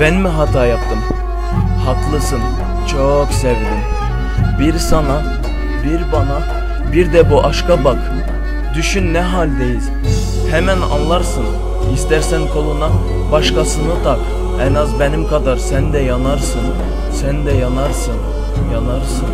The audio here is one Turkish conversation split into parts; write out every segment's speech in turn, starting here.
Ben mi hata yaptım? Haklısın, çok sevdim. Bir sana, bir bana, bir de bu aşka bak. Düşün ne haldeyiz. Hemen anlarsın. İstersen koluna başkasını tak. En az benim kadar sen de yanarsın. Sen de yanarsın, yanarsın.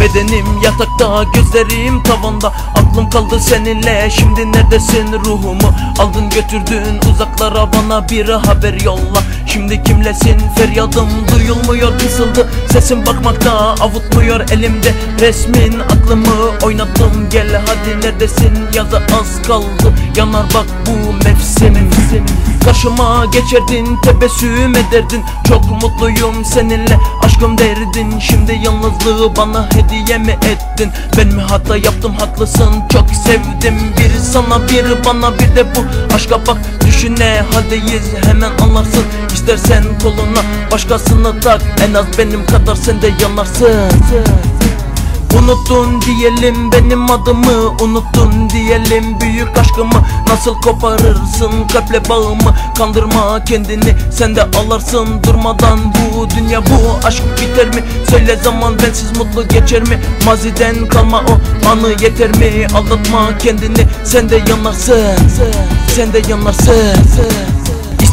Bedenim yatakta gözlerim tavanda Aklım kaldı seninle şimdi neredesin ruhumu? Aldın götürdün uzaklara bana bir haber yolla. Şimdi kimlesin? Feryadım duyulmuyor kısıldı. Sesim bakmakta avutmuyor elimde. Resmin Aklımı oynattım gel hadi neredesin? Ya da az kaldı. Yanar bak bu mevsim Karşıma geçerdin tebessüm ederdin. Çok mutluyum seninle aşkım derdin. Şimdi yalnızlığı bana hediye mi ettin? Ben mi hata yaptım? Haklısın çok sevdim. Bir sana bir bana bir de bu. Aşka bak Düşün ne haldeyiz hemen anlarsın. İstersen koluna başkasını tak. En az benim kadar sen de yanarsın Unuttun diyelim benim adımı Unuttun diyelim. Büyük aşkımı Nasıl koparırsın? Kalple bağımı Kandırma kendini sen de alarsın. Durmadan bu dünya bu aşk biter mi? Söyle zaman bensiz mutlu geçer mi? Maziden kalma o anı yeter mi? Aldatma kendini sen de yanarsın Sen de yanarsın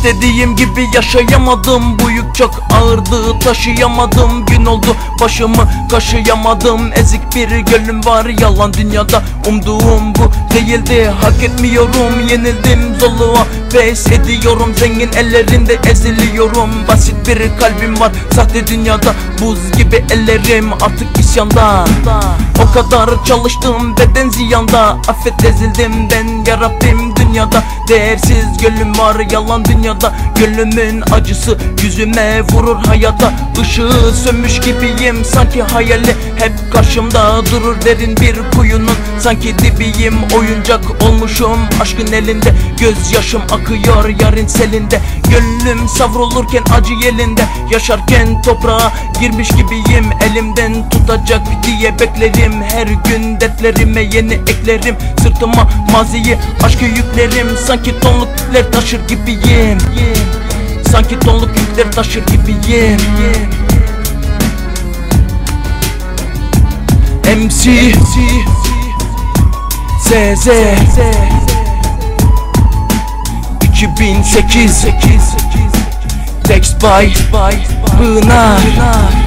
İstediğim gibi yaşayamadım. Bu yük çok ağırdı taşıyamadım. Gün oldu başımı kaşıyamadım. Ezik bir gönlüm var yalan dünyada Umduğum bu değildi. Hak etmiyorum yenildim zorluğa Pes ediyorum. Zengin ellerinde eziliyorum. Basit bir kalbim var sahte dünyada Buz gibi ellerim. Artık isyanda O kadar çalıştım beden ziyanda. Affet ezildim ben yarabbim dünyada. Değersiz gönlüm var yalan dünyada. Gönlümün acısı yüzüme vurur hayata. Işığı sönmüş gibiyim sanki hayali. Hep karşımda durur derin bir kuyunun Sanki dibiyim oyuncak olmuşum. Aşkın elinde gözyaşım akıyor yarın selinde. Gönlüm savrulurken acı yelinde Yaşarken toprağa girmiş gibiyim Elimden tutacak diye beklerim. Her gün dertlerime yeni eklerim. Sırtıma maziyi aşkı yüklerim. Sanki tonluk yükler taşır gibiyim. Sanki tonluk yükler taşır gibiyim. MC ZZ 2008 Text by Pınar